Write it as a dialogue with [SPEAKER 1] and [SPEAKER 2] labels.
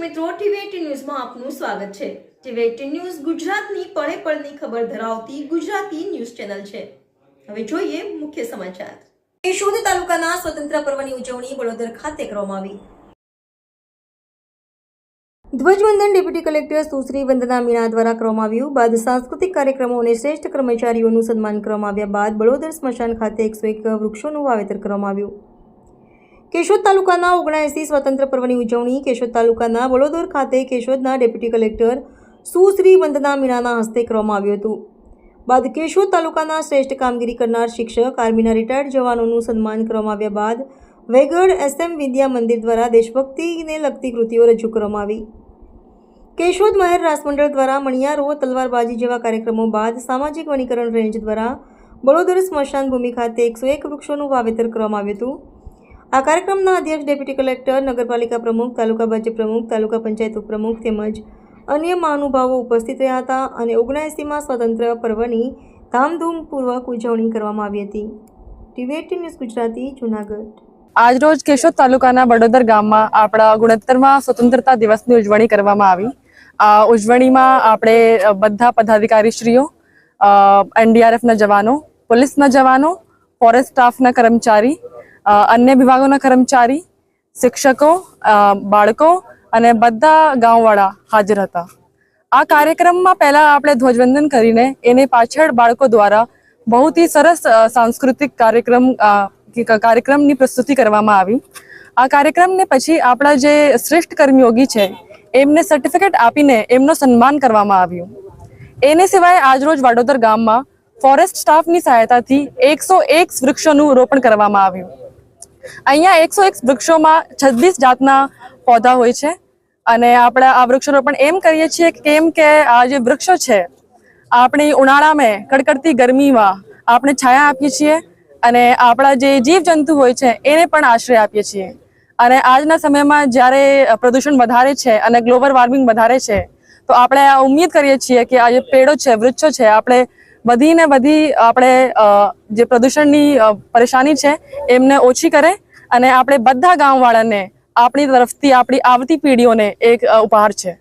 [SPEAKER 1] દર્શક મિત્રો, ટીવી ન્યૂઝમાં આપનું સ્વાગત છે. ટીવી ન્યૂઝ ગુજરાતની પળે પળની ખબર ધરાવતી ગુજરાતી ન્યૂઝ ચેનલ છે. હવે જોઈએ મુખ્ય સમાચાર. કેશોદ તાલુકાના સ્વતંત્ર પર્વની ઉજવણી વડોદર ખાતે કરવામાં આવી. ધ્વજવંદન ડેપ્યુટી કલેક્ટર સુશ્રી વંદના મીણા દ્વારા કરવામાં આવ્યું. બાદ સાંસ્કૃતિક કાર્યક્રમો અને શ્રેષ્ઠ કર્મચારીઓનું સન્માન કરવામાં આવ્યા બાદ બળોદર સ્મશાન ખાતે એકસો એક વૃક્ષોનું વાવેતર કરવામાં આવ્યું. કેશોદ તાલુકાના ઓગણએંસી સ્વતંત્ર પર્વની ઉજવણી કેશોદ તાલુકાના વડોદર ખાતે કેશોદના ડેપ્યુટી કલેક્ટર સુશ્રી વંદના મીણાના હસ્તે કરવામાં આવ્યું હતું. બાદ કેશોદ તાલુકાના શ્રેષ્ઠ કામગીરી કરનાર શિક્ષક, આર્મીના રિટાયર્ડ જવાનોનું સન્માન કરવામાં આવ્યા બાદ વેગડ એસએમ વિદ્યા મંદિર દ્વારા દેશભક્તિને લગતી કૃતિઓ રજૂ કરવામાં આવી. કેશોદ મહેર રાસમંડળ દ્વારા મણિયારો તલવારબાજી જેવા કાર્યક્રમો બાદ સામાજિક વનીકરણ રેન્જ દ્વારા બળોદર સ્મશાન ભૂમિ ખાતે એકસો એક વૃક્ષોનું વાવેતર કરવામાં આવ્યું હતું. આ કાર્યક્રમના અધ્યક્ષ ડેપ્યુટી કલેક્ટર, નગરપાલિકા પ્રમુખ, તાલુકા ભાજપ પ્રમુખ, તાલુકા પંચાયત ઉપપ્રમુખ તેમજ અન્ય મહાનુભાવો ઉપસ્થિત રહ્યા હતા અને ઓગણએંસીમાં સ્વતંત્ર પર્વની ધામધૂમપૂર્વક ઉજવણી કરવામાં આવી હતી. TV news Gujarati, Junagadh.
[SPEAKER 2] આજરોજ કેશોદ તાલુકાના બડોદર ગામમાં આપણા ગુણોત્તરમાં સ્વતંત્રતા દિવસની ઉજવણી કરવામાં આવી. આ ઉજવણીમાં આપણે બધા પદાધિકારીશ્રીઓ એનડીઆરએફના જવાનો, પોલીસના જવાનો, ફોરેસ્ટ સ્ટાફના કર્મચારી અન્ય વિભાગોના કર્મચારી, શિક્ષકો બાળકો અને બધા ગામવાળા હાજર હતા. આ કાર્યક્રમમાં પહેલા આપણે ધ્વજવંદન કરીને એને પાછળ બાળકો દ્વારા બહુ જ સરસ સાંસ્કૃતિક કાર્યક્રમ કાર્યક્રમની પ્રસ્તુતિ કરવામાં આવી. આ કાર્યક્રમને પછી આપણા જે શ્રેષ્ઠ કર્મયોગી છે, એમને સર્ટિફિકેટ આપીને એમનું સન્માન કરવામાં આવ્યું. એને સિવાય આજરોજ વાડોદર ગામમાં ફોરેસ્ટ સ્ટાફની સહાયતાથી એકસો એક વૃક્ષોનું રોપણ કરવામાં આવ્યું. અહીંયા એકસો એક વૃક્ષોમાં છવ્વીસ જાતના પૌધા હોય છે. અને આપણે આ વૃક્ષારોપણ એમ કરીએ છીએ કેમ કે આ જે વૃક્ષો છે, આપણી ઉનાળામાં કડકડતી ગરમીમાં આપણે છાયા આપીએ છીએ અને આપણા જે જીવજંતુ હોય છે, એને પણ આશ્રય આપીએ છીએ. અને આજના સમયમાં જ્યારે પ્રદૂષણ વધારે છે અને ગ્લોબલ વોર્મિંગ વધારે છે, તો આપણે આ ઉમ્મીદ કરીએ છીએ કે આ જે પેડો છે, વૃક્ષો છે, આપણે વધીને વધી આપણે જે પ્રદૂષણની પરેશાની છે, એમને ઓછી કરે અને આપણે બધા ગામવાળાને આપણી તરફથી, આપણી આવતી પેઢીઓને એક ઉપહાર છે.